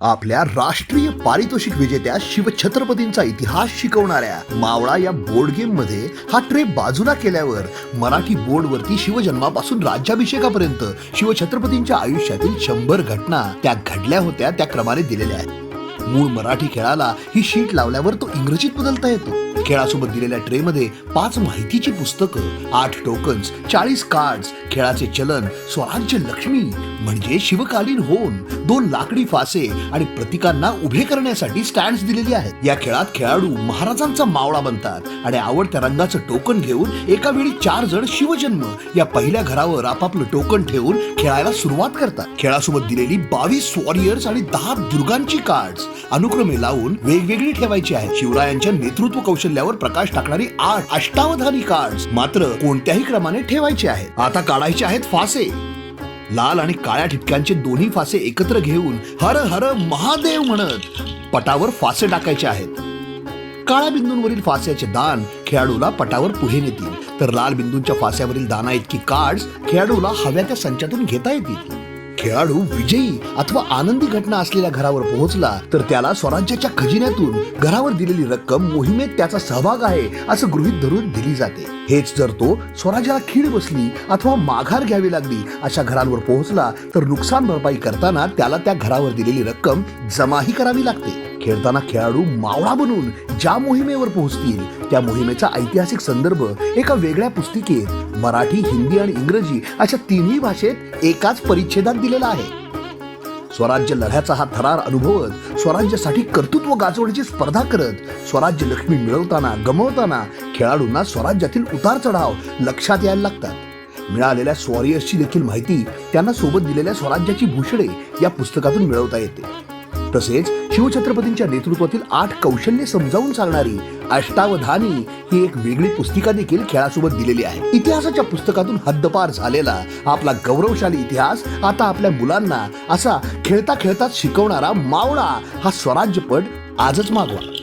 आपल्या राष्ट्रीय पारितोषिक विजेत्या शिवछत्रपतींचा इतिहास शिकवणाऱ्या मावळा या बोर्ड गेममध्ये हा ट्रे बाजूला केल्यावर मराठी बोर्डवरती शिवजन्मापासून राज्याभिषेकापर्यंत शिवछत्रपतींच्या आयुष्यातील शंभर घटना त्या घडल्या होत्या त्या क्रमाने दिलेल्या आहेत. मूळ मराठी खेळाला ही शीट लावल्यावर तो इंग्रजीत बदलता येतो. खेळासोबत दिलेल्या ट्रेमध्ये पाच माहितीची पुस्तकं आठ टोकन्स चाळीस कार्ड्स खेळाचे चलन स्वराज्य लक्ष्मी म्हणजे शिवकालीन होन दोन लाकडी फासे आणि प्रतिकांना उभे करण्यासाठी स्टँड दिलेली आहेत. या खेळात खेळाडू महाराजांचा मावळा बनतात आणि आवडत्या रंगाचं टोकन घेऊन एका वेळी चार जण शिवजन्म या पहिल्या घरावर आपापलं टोकन ठेवून खेळायला सुरुवात करतात. खेळासोबत दिलेली बावीस वॉरियर्स आणि दहा दुर्गांची कार्ड्स अनुक्रमे लावून वेगवेगळी ठेवायची आहेत. शिवरायांच्या नेतृत्व कौशल्य मूल्यावर प्रकाश टाकणारी आठ अष्टावधानी कार्ड मात्र कोणत्याही क्रमाने ठेवायचे आहेत. आता काढायचे आहेत फासे. लाल आणि काळ्या ठिपक्यांचे दोन्ही फासे एकत्र घेऊन हर हर महादेव म्हणत पटावर फासे टाकायचे आहेत. काळ्या बिंदूंवरील फास्याचे दान खेळाडूला पटावर पुढे नेतील. तर लाल बिंदूंच्या फास्यावरील दाना इतकी कार्ड खेळाडूला हव्या त्या संचातून घेता येतील. खेळाडू विजयी अथवा आनंदी घटना असलेल्या घरावर पोहोचला तर त्याला स्वराज्याच्या खजिन्यातून घरावर दिलेली रक्कम मोहिमेत त्याचा सहभाग आहे असं गृहीत धरून दिली जाते. हेच जर तो स्वराज्याला खीड बसली अथवा माघार घ्यावी लागली अशा घरांवर पोहोचला तर नुकसान भरपाई करताना त्याला त्या घरावर दिलेली रक्कम जमाही करावी लागते. खेळताना खेळाडू मावळा बनून ज्या मोहिमेवर पोहोचतील त्या मोहिमेचा ऐतिहासिक संदर्भ एका वेगळ्या पुस्तिकेत मराठी हिंदी आणि इंग्रजी अशा तिन्ही भाषेत एकाच परिच्छेदात दिलेला आहे. स्वराज्य लढ्याचा हा थरार अनुभवत स्वराज्यासाठी कर्तृत्व गाजवण्याची स्पर्धा करत स्वराज्य लक्ष्मी मिळवताना गमवताना खेळाडूंना स्वराज्यातील उतार चढाव लक्षात यायला लागतात. मिळालेल्या स्वॉरियर्सची देखील माहिती त्यांना सोबत दिलेल्या स्वराज्याची भूषणे या पुस्तकातून मिळवता येते. तसेच शिवछत्रपतींच्या नेतृत्वातील आठ कौशल्य समजावून सांगणारी अष्टावधानी ही एक वेगळी पुस्तिका देखील खेळासोबत दिलेली आहे. इतिहासाच्या पुस्तकातून हद्दपार झालेला आपला गौरवशाली इतिहास आता आपल्या मुलांना असा खेळता खेळताच शिकवणारा मावळा हा स्वराज्यपट आजच मागवा.